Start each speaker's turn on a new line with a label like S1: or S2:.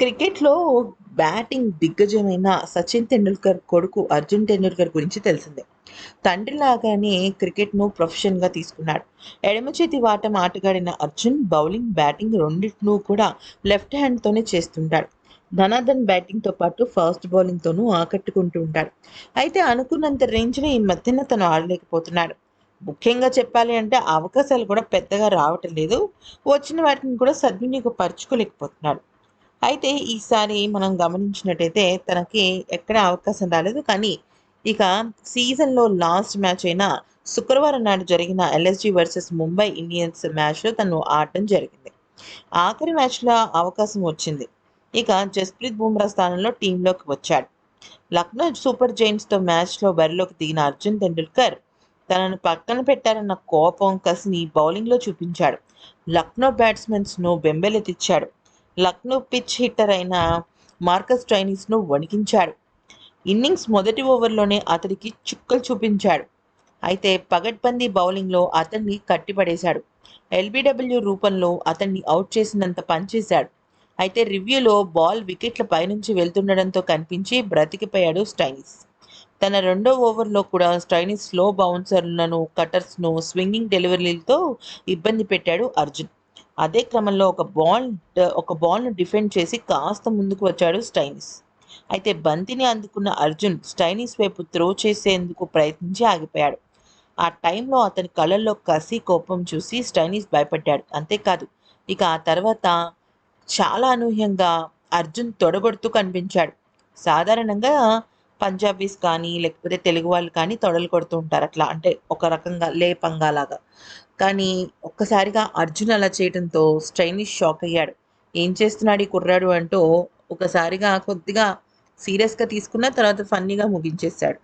S1: క్రికెట్లో బ్యాటింగ్ దిగ్గజమైన సచిన్ టెండూల్కర్ కొడుకు అర్జున్ టెండూల్కర్ గురించి తెలిసిందే. తండ్రి లాగానే క్రికెట్ను ప్రొఫెషన్గా తీసుకున్నాడు. ఎడమ చేతి వాటం ఆటగాడిన అర్జున్ బౌలింగ్ బ్యాటింగ్ రెండింటినూ కూడా లెఫ్ట్ హ్యాండ్తోనే చేస్తుంటాడు. ధనాధన్ బ్యాటింగ్తో పాటు ఫాస్ట్ బౌలింగ్తోనూ ఆకట్టుకుంటూ ఉంటాడు. అయితే అనుకున్నంత రేంజ్లో ఈ మధ్యన తను ఆడలేకపోతున్నాడు. ముఖ్యంగా చెప్పాలి అంటే అవకాశాలు కూడా పెద్దగా రావటం లేదు. వచ్చిన వాటిని కూడా సద్వినియోగపరచుకోలేకపోతున్నాడు. అయితే ఈసారి మనం గమనించినట్టయితే తనకి ఎక్కడ అవకాశం రాలేదు. కానీ ఇక సీజన్లో లాస్ట్ మ్యాచ్ అయిన శుక్రవారం నాడు జరిగిన ఎల్ఎస్జి వర్సెస్ ముంబై ఇండియన్స్ మ్యాచ్లో తను ఆడటం జరిగింది. ఆఖరి మ్యాచ్లో అవకాశం వచ్చింది. ఇక జస్ప్రీత్ బుమ్రా స్థానంలో టీంలోకి వచ్చాడు. లక్నో సూపర్ జైంట్స్తో మ్యాచ్లో బరిలోకి దిగిన అర్జున్ తెండూల్కర్ తనను పక్కన పెట్టారన్న కోపం కసిని బౌలింగ్లో చూపించాడు. లక్నో బ్యాట్స్మెన్స్ను బెంబెలెత్తిచ్చాడు లక్నో పిచ్ హిట్టర్ అయిన మార్కస్ ట్రైనీస్ను వణికించాడు. ఇన్నింగ్స్ మొదటి ఓవర్లోనే అతడికి చుక్కలు చూపించాడు. అయితే పగడ్బందీ బౌలింగ్లో అతన్ని కట్టిపడేశాడు. ఎల్బిడబ్ల్యూ రూపంలో అతన్ని అవుట్ చేసినంత పనిచేశాడు. అయితే రివ్యూలో బాల్ వికెట్ల పైనుంచి వెళ్తుండడంతో కనిపించి బ్రతికిపోయాడు స్టైనిస్ తన రెండో ఓవర్లో కూడా స్టైనిస్ స్లో బౌన్సర్లను కటర్స్ను స్వింగింగ్ డెలివరీలతో ఇబ్బంది పెట్టాడు అర్జున్. అదే క్రమంలో ఒక బాల్ ఒక బాల్ను డిఫెండ్ చేసి కాస్త ముందుకు వచ్చాడు స్టైనిస్. అయితే బంతిని అందుకున్న అర్జున్ స్టైనిస్ వైపు త్రో చేసేందుకు ప్రయత్నించి ఆగిపోయాడు. ఆ టైంలో అతని కళ్ళల్లో కసి కోపం చూసి స్టైనిస్ భయపడ్డాడు. అంతేకాదు ఇక ఆ తర్వాత చాలా అనూహ్యంగా అర్జున్ తొడగొడుతూ కనిపించాడు. సాధారణంగా పంజాబీస్ కానీ లేకపోతే తెలుగు వాళ్ళు కానీ తొడలు కొడుతూ ఉంటారు. అట్లా అంటే ఒక రకంగా లేపంగా లాగా. కానీ ఒక్కసారిగా అర్జున్ అలా చేయడంతో స్టైనిష్ షాక్ అయ్యాడు. ఏం చేస్తున్నాడు ఈ కుర్రాడు అంటూ ఒకసారిగా కొద్దిగా సీరియస్గా తీసుకున్న తర్వాత ఫన్నీగా ముగించేశాడు.